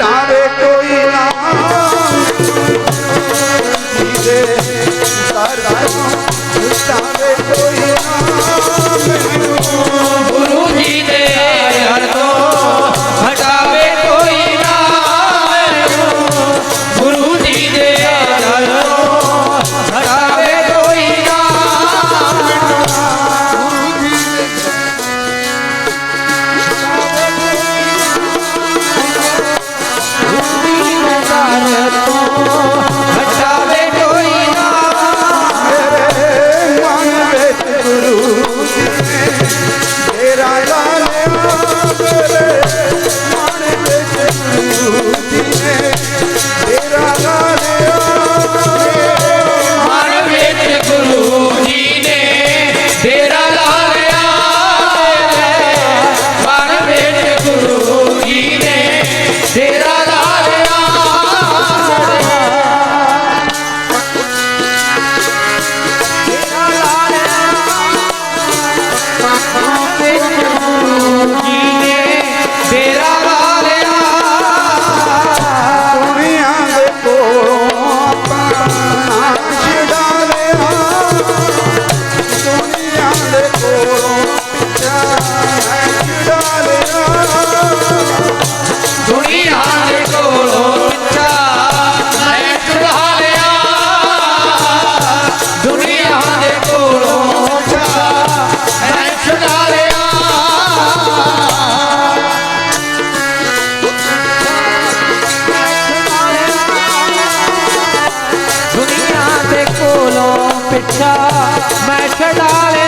तारे कोई ਪਿੱਛਾ ਮੈਂ ਛੁਡਾ ਲਿਆ।